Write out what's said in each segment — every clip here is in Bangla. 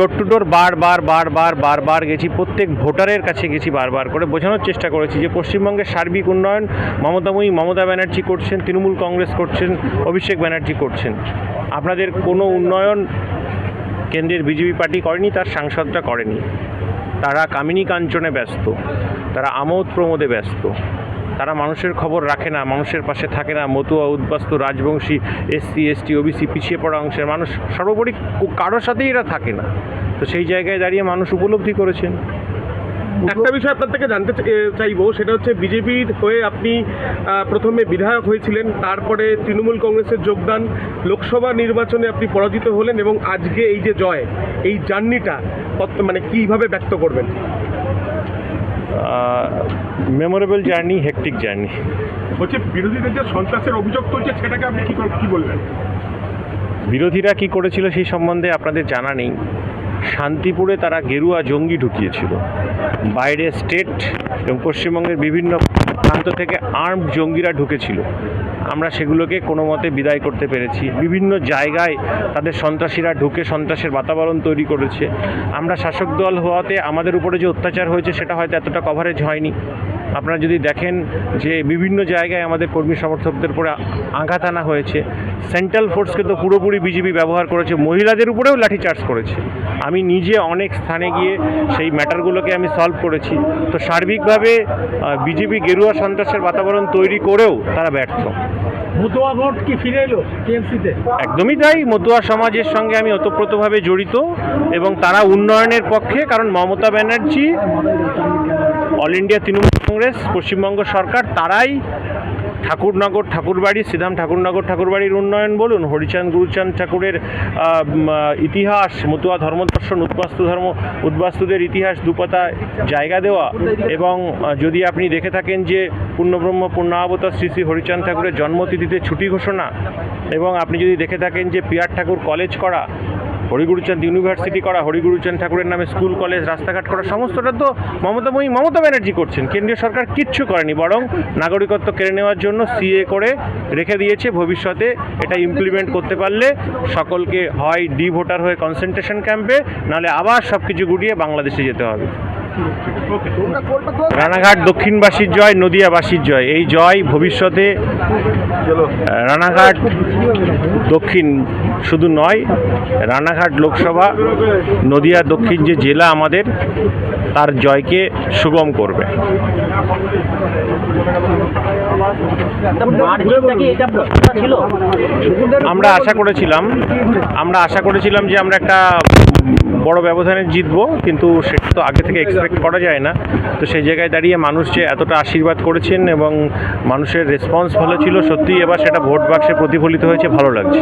ডোর টু ডোর বারবার বারবার বারবার গেছি। প্রত্যেক ভোটারের কাছে গেছি বারবার করে। বোঝানোর চেষ্টা করেছি যে পশ্চিমবঙ্গের সার্বিক উন্নয়ন মমতাময়ী মমতা ব্যানার্জি করছেন, তৃণমূল কংগ্রেস করছেন, অভিষেক ব্যানার্জি করছেন। আপনাদের কোনো উন্নয়ন কেন্দ্রের বিজেপি পার্টি করেনি, তার সাংসদরা করেনি। তারা কামিনী কাঞ্চনে ব্যস্ত, তারা আমোদ প্রমোদে ব্যস্ত। তারা মানুষের খবর রাখে না, মানুষের পাশে থাকে না। মতুয়া, উদ্বাস্তু, রাজবংশী, এসসি, এসটি, ওবিসি পিছিয়ে পড়া অংশের মানুষ সর্বোপরি কারোর সাথেই এরা থাকে না। তো সেই জায়গায় দাঁড়িয়ে মানুষ উপলব্ধি করেছেন। একটা বিষয় আপনার থেকে জানতে চাইব, সেটা হচ্ছে বিজেপির হয়ে আপনি প্রথমে বিধায়ক হয়েছিলেন, তারপরে তৃণমূল কংগ্রেসের যোগদান, লোকসভা নির্বাচনে আপনি পরাজিত হলেন এবং আজকে এই যে জয়, এই জার্নিটা মানে কীভাবে ব্যক্ত করবেন? মেমোরেবল জার্নি হেকটিক জার্নি হচ্ছে বিরোধীদের যে সন্ত্রাসের অভিযোগ তুলছে সেটাকে আপনি কি কী বলবেন বিরোধীরা কি করেছিল সেই সম্বন্ধে আপনাদের জানা নেই। শান্তিপুরে তারা গেরুয়া জঙ্গি ঢুকিয়েছিল। বাইরে স্টেট এবং পশ্চিমবঙ্গের বিভিন্ন প্রান্ত থেকে আর্ম জঙ্গিরা ঢুকেছিল। আমরা সেগুলোকে কোনো মতে বিদায় করতে পেরেছি। বিভিন্ন জায়গায় তাদের সন্ত্রাসীরা ঢুকে সন্ত্রাসের বাতাবরণ তৈরি করেছে। আমরা শাসক দল হওয়াতে আমাদের উপরে যে অত্যাচার হয়েছে, সেটা হয়তো এতটা কভারেজ হয়নি। আপনারা যদি দেখেন যে বিভিন্ন জায়গায় আমাদের কর্মী সমর্থকদের উপরে আঘাত আনা হয়েছে সেন্ট্রাল ফোর্সকে তো পুরোপুরি বিজেপি ব্যবহার করেছে মহিলাদের উপরেও লাঠিচার্জ করেছে। আমি নিজে অনেক স্থানে গিয়ে সেই ম্যাটারগুলোকে আমি সলভ করেছি। তো সার্বিকভাবে বিজেপি গেরুয়া সন্ত্রাসের বাতাবরণ তৈরি করেও তারা ব্যর্থ। মতুয়া ভোট কি ফিরে এলো টিএমসিতে? একদমই তাই মতুয়া সমাজের সঙ্গে আমি ওতপ্রোতভাবে জড়িত এবং তারা উন্নয়নের পক্ষে কারণ মমতা ব্যানার্জি অল ইন্ডিয়া তৃণমূল কংগ্রেস, পশ্চিমবঙ্গ সরকার, তারাই ঠাকুরনগর ঠাকুরবাড়ি, শ্রীধাম ঠাকুরনগর ঠাকুরবাড়ির উন্নয়ন বলুন, হরিচাঁদ গুরুচাঁদ ঠাকুরের ইতিহাস, মতুয়া ধর্মদর্শন উদ্বাস্তু ধর্ম, উদ্বাস্তুদের ইতিহাস দুপাতা জায়গা দেওয়া এবং যদি আপনি দেখে থাকেন যে পূর্ণব্রহ্ম পূর্ণাবতার শ্রী শ্রী হরিচাঁদ ঠাকুরের জন্মতিথিতে ছুটি ঘোষণা এবং আপনি যদি দেখে থাকেন যে পিয়ার ঠাকুর কলেজ করা হরিগুরুচাঁদ ইউনিভার্সিটি করা হরিগুরুচাঁদ ঠাকুরের নামে স্কুল, কলেজ, রাস্তাঘাট করা, সমস্তটা তো মমতাময়ী মমতা ব্যানার্জি করছেন। কেন্দ্রীয় সরকার কিচ্ছু করেনি, বরং নাগরিকত্ব কেড়ে নেওয়ার জন্য সিএ করে রেখে দিয়েছে ভবিষ্যতে। এটা ইমপ্লিমেন্ট করতে পারলে সকলকে হয় ডি ভোটার হয়ে কনসেন্ট্রেশন ক্যাম্পে নাহলে আবার সব কিছু গুটিয়ে বাংলাদেশে যেতে হবে। রানাঘাট দক্ষিণবাসীর জয়, নদিয়াবাসীর জয়। এই জয় ভবিষ্যতে রানাঘাট দক্ষিণ শুধু নয়, রানাঘাট লোকসভা, নদিয়া দক্ষিণ যে জেলা আমাদের, তার জয়কে সুগম করবে। আমরা আশা করেছিলাম, আমরা আশা করেছিলাম যে আমরা একটা বড় ব্যবধানে জিতবো কিন্তু সেটা তো আগে থেকে এক্সপেক্ট করা যায় না। তো সেই জায়গায় দাঁড়িয়ে মানুষ যে এতটা আশীর্বাদ করেছেন এবং মানুষের রেসপন্স ভালো ছিল সত্যিই এবার সেটা ভোট বাক্সে প্রতিফলিত হয়েছে ভালো লাগছে।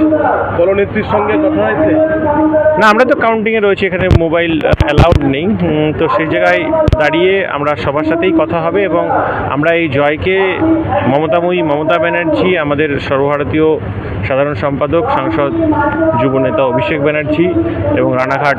দলনেত্রীর সঙ্গে কথা হয়েছে? না আমরা তো কাউন্টিংয়ে রয়েছে এখানে মোবাইল অ্যালাউড নেই। তো সেই জায়গায় দাঁড়িয়ে আমরা সবার সাথেই কথা হবে এবং আমরা এই জয়কে মমতাময়ী মমতা ব্যানার্জি আমাদের সর্বভারতীয় সাধারণ সম্পাদক সাংসদ যুবনেতা অভিষেক ব্যানার্জি এবং রানাঘাট